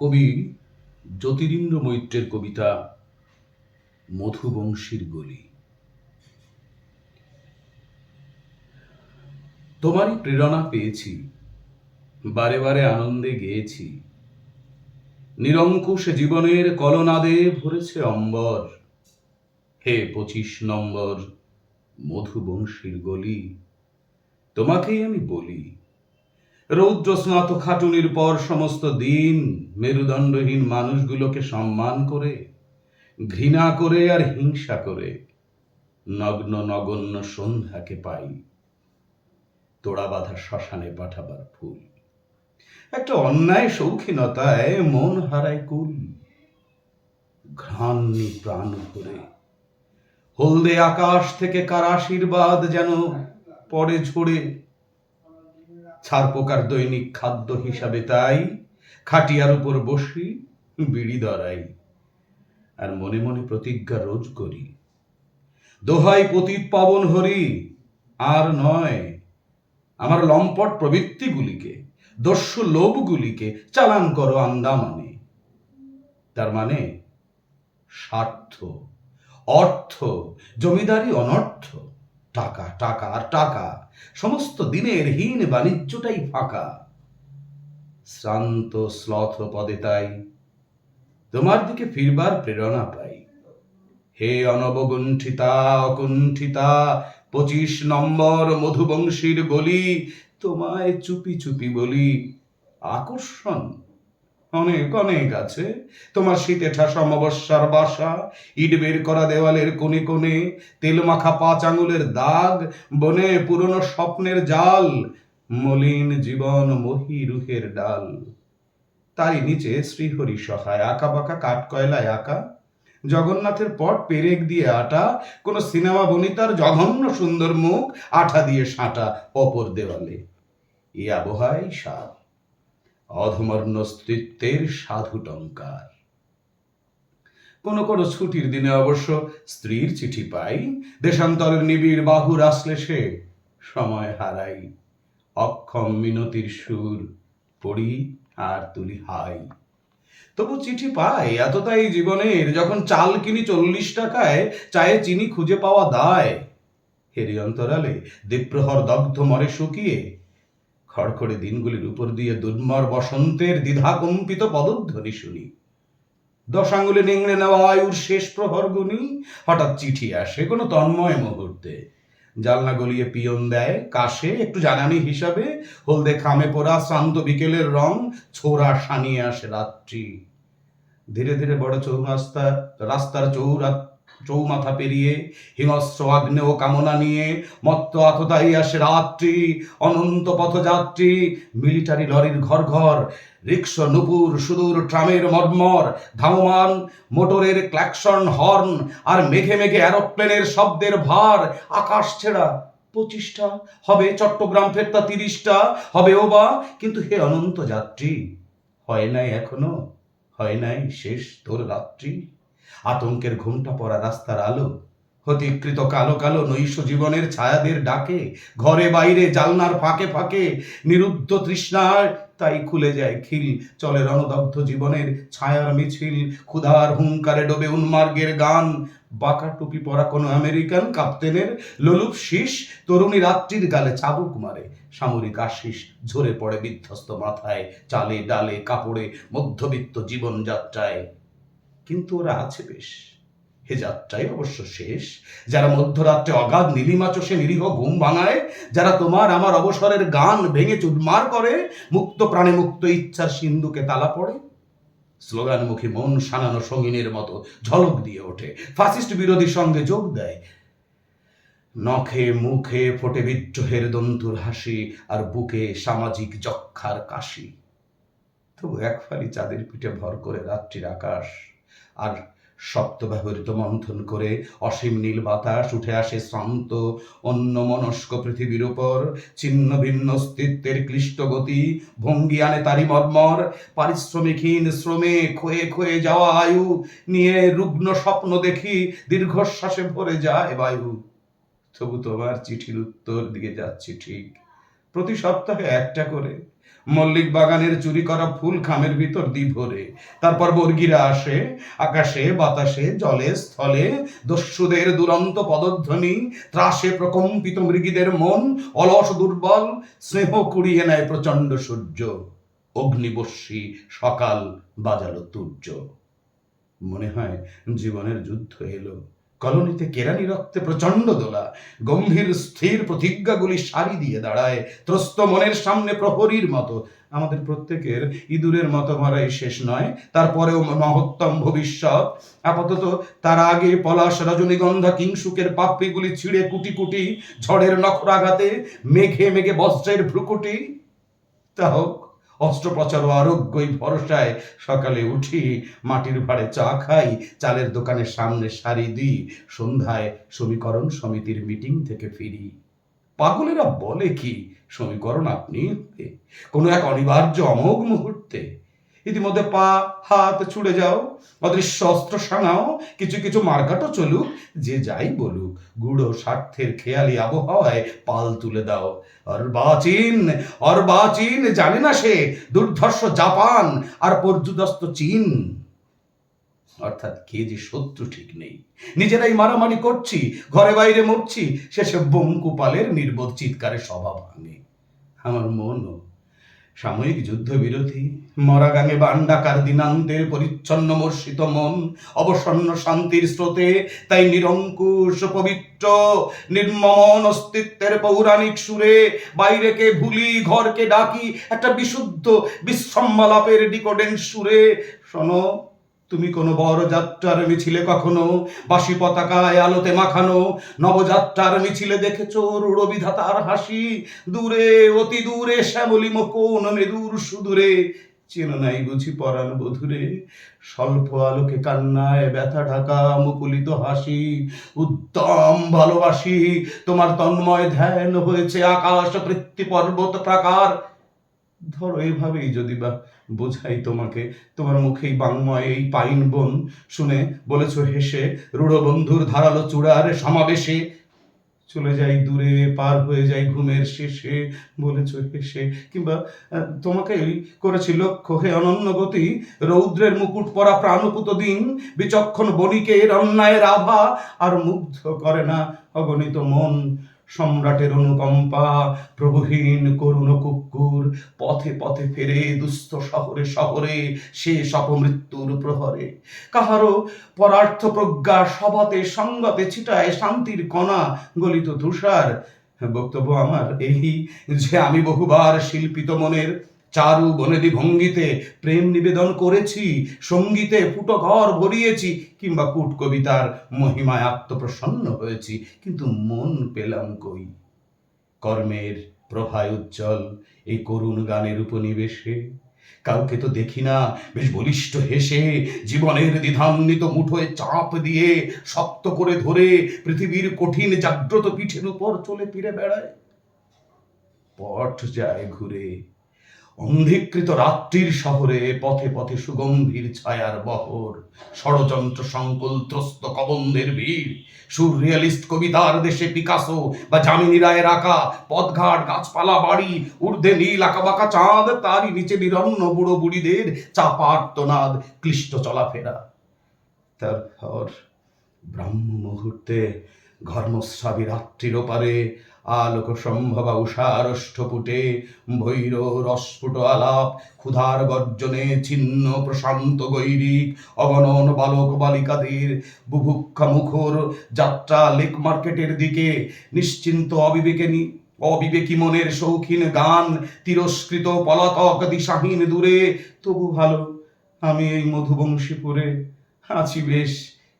কবি জ্যোতিরিন্দ্র মৈত্রের কবিতা মধুবংশীর গলি। তোমারই প্রেরণা পেয়েছি, বারে বারে আনন্দে গেয়েছি। নিরঙ্কুশ জীবনের কলনাদে ভরেছে অম্বর। হে পঁচিশ নম্বর মধুবংশীর গলি, তোমাকেই আমি বলি। রৌদ্র স্নাত খাটুনির পর সমস্ত দিন মেরুদণ্ডহীন মানুষগুলোকে সম্মান করে, ঘৃণা করে আর হিংসা করে, নগ্ন নগণ্য সন্ধ্যাকে পাই। তোড়া বাঁধা শ্মশানে পাঠাবার ফুল। একটা অন্যায় শৌখিনতায় মন হারায় কুল। ঘ্রাণি প্রাণ করে হলদে আকাশ থেকে কার আশীর্বাদ যেন পরে ঝরে। ছাড় পোকার দৈনিক খাদ্য হিসাবে তাই, খাটিয়ার উপর বসি, বিড়ি দরাই আর মনে মনে প্রতিজ্ঞা রোজ করি, দোহাই পতিত পাবন হরি, আর নয় আমার লম্পট প্রবৃত্তিগুলিকে, দস্যু লোভগুলিকে চালান করো আন্দামানে। তার মানে স্বার্থ, অর্থ, জমিদারি অনর্থ টাকা টাকা আর টাকা। সমস্ত দিনের হীন বাণিজ্যটাই ফাঁকা। শ্রান্ত শ্লথ পদে তাই তোমার দিকে ফিরবার প্রেরণা পাই। হে অনবগুণ্ঠিতা, অকুণ্ঠিতা, পঁচিশ নম্বর মধুবংশীর গলি তোমায় চুপি চুপি বলি, আকর্ষণ অনেক অনেক আছে। তোমার শীতে ঠাসা অমাবস্যার বাসা, ইট বের করা দেওয়ালের কোণে কোণে, তেল মাখা পাঁচ আঙুলের দাগ, বনে পুরনো স্বপ্নের জাল, মলিন জীবন মহি রুহের ডাল। তারই নিচে শ্রীহরি সহায়, আঁকা বাঁকা কাঠ কয়লায় আঁকা। জগন্নাথের পট পেরেক দিয়ে আটা, কোন সিনেমা বনিতার জঘন্য সুন্দর মুখ, আঠা দিয়ে সাঁটা অপর দেওয়ালে। এই আবহাওয়াই সাপ। অধমর্ণ স্ত্রীত্বের সাধু টঙ্কার কোন কোন ছুটির দিনে অবশ্য স্ত্রীর চিঠি পাই, দেশান্তরের নিবিড় বাহুর আসলে সে সময় হারাই, অক্ষম মিনতির সুর পড়ি আর তুলি হাই। তবু চিঠি পাই এতটাই জীবনের, যখন চাল কিনি চল্লিশ টাকায়, চায়ে চিনি খুঁজে পাওয়া দায়। হেরি অন্তরালে দীপ্রহর দগ্ধ মরে শুকিয়ে খড়খড়ে দিনগুলির উপর দিয়ে দুর্মর বসন্তের দ্বিধাকম্পিত পদধ্বনি শুনি। দশ আঙ্গুলে নেংড়ে নেওয়া আয়ুর শেষ প্রহর গুনি। হঠাৎ চিঠি আসে কোনো তন্ময় মুহূর্তে। জালনা গলিয়ে পিয়ন দেয়, কাশে, একটু জানানি হিসাবে, হলদে খামে পোড়া শ্রান্ত বিকেলের রং, ছোড়া সানিয়ে আসে রাত্রি। ধীরে ধীরে বড় চৌরাস্তা, রাস্তার চৌরা চৌমাথা পেরিয়ে হিংস্র আগ্নেয় কামনা নিয়ে মত্ত আততাই আসে রাত্রি, অনন্ত পথযাত্রী, মিলিটারি লরির ঘর ঘর রিক্সা নুপুর, সুদূর ট্রামের মর্মর, ধামমান, মোটরের ক্ল্যাকশন হর্ন আর মেঘে মেঘে অ্যারোপ্লেনের শব্দের ভার, আকাশ ছেড়া পঁচিশটা, হবে চট্টগ্রাম ফেরতা তিরিশটা, হবে ও বা, কিন্তু হে অনন্ত যাত্রী, হয় নাই এখনও, হয় নাই শেষ তোর রাত্রি। আতঙ্কের ঘুমটা পড়া রাস্তার আলো। অতিকৃত কালো কালো নৈশ জীবনের ছায়াদের ডাকে, ঘরে বাইরে জালনার ফাঁকে ফাঁকে নিরুদ্ধ তৃষ্ণার তাই খুলে যায় খিল, চলে রণদগ্ধ জীবনের ছায়ার মিছিল, ক্ষুধার হুঙ্কারে ডোবে উন্মার্গের গান। বাঁকা টুপি পরা কোনো আমেরিকান কাপ্তেনের লোলুপ শীষ, তরুণী রাত্রির গালে চাবুক মারে। সামরিক আশিস ঝরে পড়ে বিধ্বস্ত মাথায়, চালে ডালে কাপড়ে মধ্যবিত্ত জীবনযাত্রায়। কিন্তু ওরা আছে বেশ। হে যাত্রাই অবশ্য শেষ। যারা মধ্যরাত্রে অগাধ নীলিমা চষে নিরীহ ঘুম ভাঙায়, যারা তোমার আমার অবসরের গান ভেঙে চুরমার করে, মুক্ত প্রাণে মুক্ত ইচ্ছার সিন্ধুকে তালা পড়ে। স্লোগানমুখী মন সানানো সঙ্গিনীর মতো ঝলক দিয়ে ওঠে। ফাসিস্ট বিরোধী সঙ্গে যোগ দেয়। নখে মুখে ফোটে বিদ্রোহের দন্তুর হাসি আর বুকে সামাজিক যক্ষার কাশি। তবু এক ফালি চাঁদের পিঠে ভর করে রাত্রির আকাশ। আর সপ্ত ব্যবহৃত মন্থন করে অসীম নীল বাতাস উঠে আসে শ্রান্ত অন্য মনস্ক পৃথিবীর উপর। ছিন্ন ভিন্ন অস্তিত্বের ক্লিষ্ট গতি ভঙ্গি আনে তারি মর্মর। পারিশ্রমিকহীন শ্রমে ক্ষয়ে ক্ষয়ে যাওয়া আয়ু নিয়ে রুগ্ন স্বপ্ন দেখি দীর্ঘশ্বাসে ভরে যায় বায়ু। তবু তোমার চিঠির উত্তর দিয়ে যাচ্ছি ঠিক। প্রতি সপ্তাহে একটা করে। মল্লিক বাগানের চুরি করা ফুল খামের ভিতর দি ভরে। তারপর বর্গিরা আসে, আকাশে, বাতাসে, জলে, স্থলে। দস্যুদের দুরন্ত পদধ্বনি, ত্রাসে প্রকম্পিত মৃগীদের মন, অলস দুর্বল, স্নেহ কুড়িয়ে নেয় প্রচণ্ড সূর্য। অগ্নিবর্ষী সকাল বাজালো তুর্য। মনে হয় জীবনের যুদ্ধ এলো। কলোনিতে কেরানি রক্তে প্রচণ্ড দোলা, গম্ভীর স্থির প্রতিজ্ঞাগুলি সারি দিয়ে দাঁড়ায়, ত্রস্ত মনের সামনে প্রহরীর মতো। আমাদের প্রত্যেকের ইঁদুরের মতো মরাই শেষ নয়, তারপরেও মহত্তম ভবিষ্যৎ। আপাতত তার আগে পলাশ রজনীগন্ধা কিংসুকের পাপড়িগুলি ছিঁড়ে কুটি কুটি ঝড়ের নখরাঘাতে মেঘে মেঘে বস্ত্রের ভ্রুকুটি। তা হোক। অস্ত্রোপচার ও আরোগ্যই ভরসায় সকালে উঠি, মাটির ভাড়ে চা খাই, চালের দোকানের সামনে সারি দিই, সন্ধ্যায় সমীকরণ সমিতির মিটিং থেকে ফিরি। পাগলেরা বলে কি, সমীকরণ আপনি, কোনো এক অনিবার্য অমোঘ মুহূর্তে ইতিমধ্যে পা, হাত ছুড়ে যাও, অদৃশ্য অস্ত্র সাঙাও, কিছু কিছু মার্কাটো চলুক, যে যাই বলুক, গুড়ো স্বার্থের খেয়ালি আবহাওয়ায় পাল তুলে দাও। অর্বাচীন অর্বাচীন, জানে না সে, দুর্ধর্ষ জাপান, আর পর্যুদস্ত চীন। অর্থাৎ কে যে শত্রু ঠিক নেই। নিজেরাই মারামারি করছি, ঘরে বাইরে মরছি, শেষে বঙ্কুপালের নির্বোধ চিৎকারে সভা ভাঙে। আমার মনও সাময়িক যুদ্ধবিরোধী মরাগাঙে বান্ডাকার দিনান্তের পরিচ্ছন্ন মর্ষিত মন, অবসন্ন শান্তির স্রোতে তাই নিরঙ্কুশ, পবিত্র নির্মমন অস্তিত্বের পৌরাণিক সুরে বাইরেকে ভুলি, ঘরকে ডাকি একটা বিশুদ্ধ বিশ্রম্বালাপের ডিকোডেন্স সুরে, শোনো। তুমি কোনো বড় যাত্রার মিছিলে কখনো বাসি পতাকায় আলোতে মাখানো নবযাত্রার মিছিলে দেখেছ? রূঢ় বিধাতার হাসি। দূরে, অতি দূরে, শ্যামলি মকোন, মেদুর সুদূরে। চেনো নাই বুঝি পরাণ বধুরে। স্বল্প আলোকে কান্নায় ব্যথা ঢাকা মুকুলিত হাসি। উত্তম ভালোবাসি, তোমার তন্ময় ধ্যান হয়েছে আকাশ পৃথ্বী পর্বত প্রাকার। ধরো এভাবেই যদি বা বোঝাই তোমাকে তোমার মুখেই বাংময় এই পাইন বন শুনে বলেছ হেসে রূঢ় বন্ধুর ধারালো চূড়ার সমাবেশে চলে যাই দূরে পার হয়ে যাই ঘুমের শেষে বলেছ হেসে। কিংবা আহ, তোমাকেই করেছি লক্ষ্য হে অনন্য গতি রৌদ্রের মুকুট পরা প্রাণপুত দিন বিচক্ষণ বণিকের অন্যায়ের আভা আর মুগ্ধ করে না অগণিত মন সম্রাটের অনুকম্পা, প্রভুহীন করুণ কুকুর, পথে পথে ফেরে দুস্থ শহরে শহরে শেষ অপমৃত্যুর প্রহরে। কাহারও পরার্থ প্রজ্ঞা সভাতে সঙ্গতে ছিটায় শান্তির কণা গলিত তুষার। বক্তব্য আমার এই যে আমি বহুবার শিল্পিত মনের চারু বনেদি ভঙ্গিতে প্রেম নিবেদন করেছি, সঙ্গীতে ফুটো ঘর ভরিয়েছি, কিংবা কূট কবিতার মহিমায় আত্মপ্রসন্ন হয়েছি, কিন্তু মন পেলাম কই? কর্মের প্রভায় উজ্জ্বল এই করুণ গানের উপনিবেশে। কাউকে তো দেখি না, বেশ বলিষ্ঠ হেসে, জীবনের দ্বিধান্বিত মুঠোয় চাপ দিয়ে, শক্ত করে ধরে পৃথিবীর কঠিন জাগ্রত পিঠের উপর চলে ফিরে বেড়ায়। পট যায় ঘুরে অন্ধীকৃত রাত্রির শহরে পথে পথে সুগম্ভীর ছায়ার বহর, ষড়যন্ত্র সংকুল ত্রস্ত কবন্ধের ভিড় সুররিয়ালিস্ট কবিতার দেশে পিকাসো বা যামিনী রায়ের আঁকা, পথঘাট, গাছপালা, বাড়ি, ঊর্ধ্বে নীল আঁকাবাঁকা চাঁদ, তারই নিচে নিরন্ন বুড়ো বুড়িদের চাপা আর্তনাদ ক্লিষ্ট চলাফেরা। তারপর ব্রাহ্ম মুহূর্তে ঘর্মস্রাবী রাত্রির ওপারে আলোক সম্ভবা উষার ওষ্ঠপুটে ভৈর রস্ফুট আলাপ, ক্ষুধার গর্জনে ছিন্ন প্রশান্ত গৈরিক, অগণন বালক বালিকাদের বুভুক্ষা মুখর যাত্রা লেক মার্কেটের দিকে, নিশ্চিন্ত অবিবেকেনি, অবিবেকী মনের শৌখিন গান, তিরস্কৃত পলাতক দিশাহীন দূরে, তবু ভালো, আমি এই মধুবংশীপুরে আছি বেশ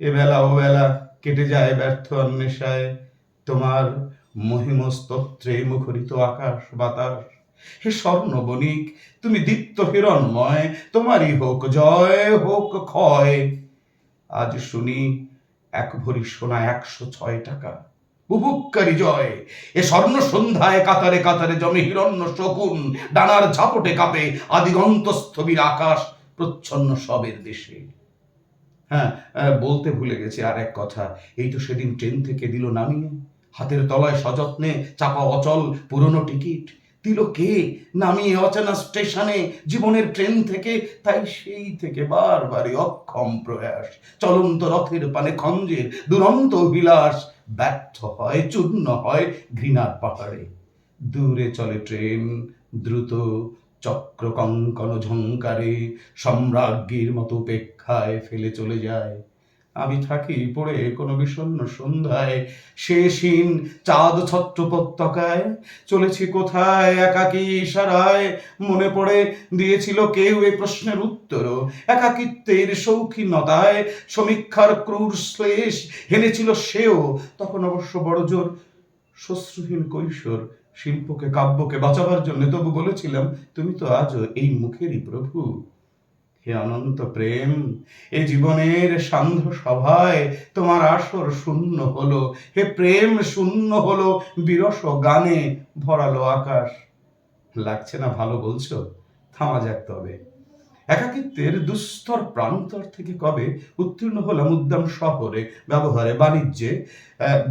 এবেলা ও বেলা কেটে যায় ব্যর্থ অন্বেষায়, তোমার মহিমস্তত্রে মুখরিত আকাশ, বাতাস। হে স্বর্ণ বণিক তুমি দীপ্ত হিরণময়, তোমারই হোক জয়, হোক ক্ষয়। আজ শুনি এক ভরি সোনা একশো ছয় টাকা। বুভুক্কারি জয়, এ স্বর্ণ সন্ধ্যায় কাতারে কাতারে জমে হিরণ্য শকুন, ডানার ঝাপটে কাঁপে আদিগন্ত স্থবির আকাশ প্রচ্ছন্ন সবের দেশে। হ্যাঁ বলতে ভুলে গেছি আর এক কথা, এই তো সেদিন ট্রেন থেকে দিল নামিয়ে। হাতের তলায় সযত্নে চাপা অচল পুরনো টিকিট। তিলকে নামিয়ে অচেনা স্টেশনে, জীবনের ট্রেন থেকে, তাই সেই থেকে বারবারই অক্ষম প্রয়াস। চলন্ত রথের পানে খঞ্জের দুরন্ত বিলাস, ব্যর্থ হয়, চূর্ণ হয় ঘৃণার পাহাড়ে। দূরে চলে ট্রেন, দ্রুত চক্র কঙ্কন ঝঙ্কারে, সম্রাজ্ঞীর মতো উপেক্ষায় ফেলে চলে যায়। আমি থাকি পড়ে কোনো বিষণ্ণ সন্ধ্যায়। শেষহীন চাঁদ ছত্র উপত্যকায় চলেছি কোথায়? একাকী ইশারায়। মনে পড়ে, দিয়েছিল কেউ এই প্রশ্নের উত্তরও একাকিত্বের শৌখিনতায় সমীক্ষার ক্রূর শ্লেষ হেনেছিল সেও। তখন অবশ্য বড় জোর শ্বশ্রুহীন কৈশোর শিল্পকে, কাব্যকে বাঁচাবার জন্য তবু বলেছিলাম, তুমি তো আজও এই মুখেরই প্রভু। হে অনন্ত প্রেম, এ জীবনের সান্ধ্য সভায় তোমার আসর শূন্য হলো। হে প্রেম, শূন্য হলো বিরস গানে ভরালো আকাশ। লাগছে না ভালো বলছো? থামা যাক তবে। একাকিত্বের দুস্তর প্রান্তর থেকে কবে উত্তীর্ণ হলাম উদ্যাম শহরে, ব্যবহারে, বাণিজ্যে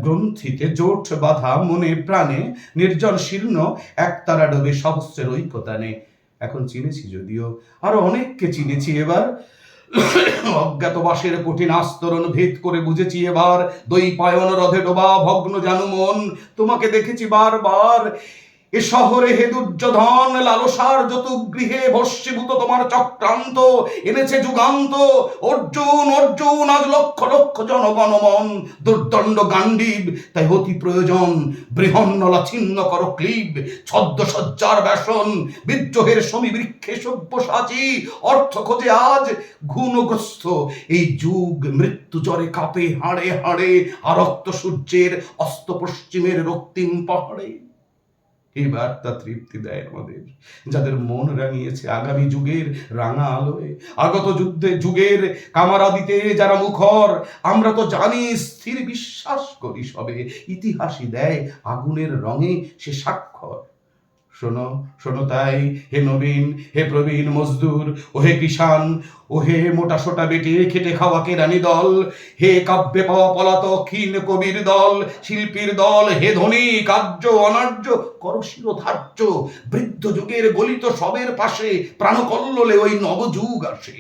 গ্রন্থিতে, জোট, বাধা, মনে, প্রাণে, নির্জন শীর্ণ একতারা ডোবে সহস্রের ঐক্যতানে। এখন চিনেছি যদিও আরও অনেককে চিনেছি এবার। অজ্ঞাতবাসের কঠিন আস্তরণ ভেদ করে বুঝেছি এবার। দই পায়ন রথে ডোবা ভগ্ন জানু মন তোমাকে দেখেছি বারবার। এ শহরে হে দুর্যোধন, লালসার যত গৃহে ভস্মীভূত তোমার চক্রান্ত, এনেছে যুগান্ত। অর্জুন অর্জুন, আজ লক্ষ লক্ষ জনগণমন দুর্দণ্ড গান্ডীব তাই অতি প্রয়োজন। বৃহন্নলা ছিন্ন কর ক্লিব ছদ্ম সজ্জার ব্যাসন, বিদ্রোহের সমীবৃক্ষে সব্যসাচী, অর্থ খোঁজে আজ ঘুণগ্রস্ত। এই যুগ মৃত্যু জ্বরে কাঁপে হাড়ে হাড়ে, আরক্ত সূর্যের অস্ত পশ্চিমের রক্তিম পাহাড়ে। এই বার্তা তৃপ্তি দেয় আমাদের। যাদের মন রাঙিয়েছে আগামী যুগের রাঙা আলোয় আগত যুদ্ধে যুগের কামারা দিতে যারা মুখর, আমরা তো জানি স্থির বিশ্বাস করি সবে। ইতিহাসই দেয় আগুনের রঙে সে স্বাক্ষর। শোনো শোনো তাই, হে নবীন, হে প্রবীণ মজদুর ও হে কিষান ও হে মোটা সোটা বেটে খেটে খাওয়া কেরানি দল, হে কাব্যে পাওয়া পলাতক ক্ষীণ কবির দল, শিল্পীর দল, হে ধনী, কার্য অনার্য করশির ধার্য, বৃদ্ধ যুগের গলিত সবের পাশে প্রাণকল্লোলে ওই নবযুগ আসে।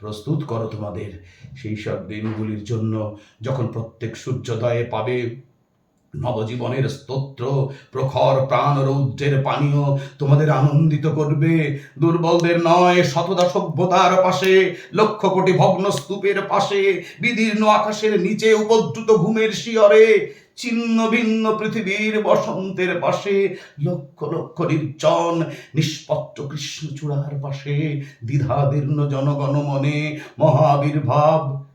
প্রস্তুত করো তোমাদের সেই সব দিনগুলির জন্য, যখন প্রত্যেক সূর্যোদয়ে পাবে নবজীবনের স্তোত্র, প্রখর প্রাণ রৌদ্রের পানীয় তোমাদের আনন্দিত করবে। দুর্বলদের নয় শতদা সভ্যতার পাশে, লক্ষ কোটি ভগ্ন স্তূপের পাশে, বিদীর্ণ আকাশের নিচে উপদ্রুত ঘুমের শিয়রে, ছিন্ন ভিন্ন পৃথিবীর বসন্তের পাশে, লক্ষ লক্ষ নির্জন নিষ্পত্র কৃষ্ণচূড়ার পাশে, দ্বিধাদীর্ণ জনগণ মনে মহাবির্ভাব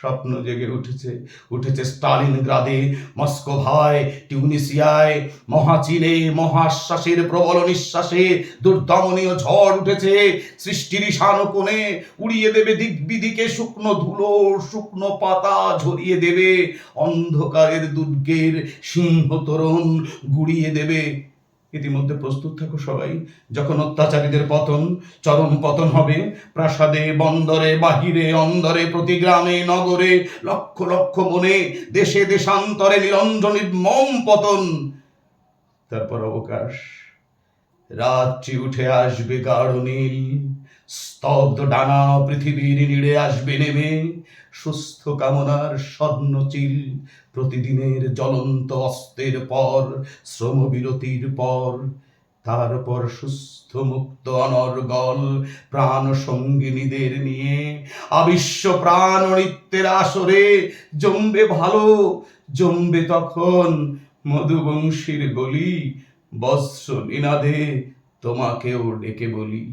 স্বপ্ন জেগে উঠেছে উঠেছে স্টালিন গ্রাদে মস্কোভায় টিউনিসিয়ায় মহাচীনে, মহাশ্বাসের প্রবল নিঃশ্বাসে, দুর্দমনীয় ঝড় উঠেছে সৃষ্টির কোণে, উড়িয়ে দেবে দিক বিদিকে শুকনো ধুলো, শুকনো পাতা ঝরিয়ে দেবে, অন্ধকারের দুর্গের সিংহ তরুণ গুড়িয়ে দেবে। ইতিমধ্যে প্রস্তুত থাকো সবাই। যখন অত্যাচারীদের পতন, চরম পতন হবে, প্রাসাদে, বন্দরে, বাহিরে, অন্দরে, প্রতি গ্রামে, নগরে, লক্ষ লক্ষ মনে, দেশে, দেশান্তরে নিরঞ্জন মম পতন। তারপর অবকাশ। রাত্রি উঠে আসবে গাঢ় নীল। স্তব্ধ ডানা পৃথিবীর নিড়ে আসবে নেমে। সুস্থ কামনার স্বর্ণচিল প্রতিদিনের জ্বলন্ত অস্তের পর, শ্রমবিরতির পর, তারপর সুস্থ মুক্ত অনর্গল প্রাণ সঙ্গিনীদের নিয়ে, আবিশ্ব প্রাণ নৃত্যের আসরে জমবে ভালো, জমবে তখন মধুবংশীর গলি, বস্ত্র নিনাদে তোমাকেও ডেকে বলি।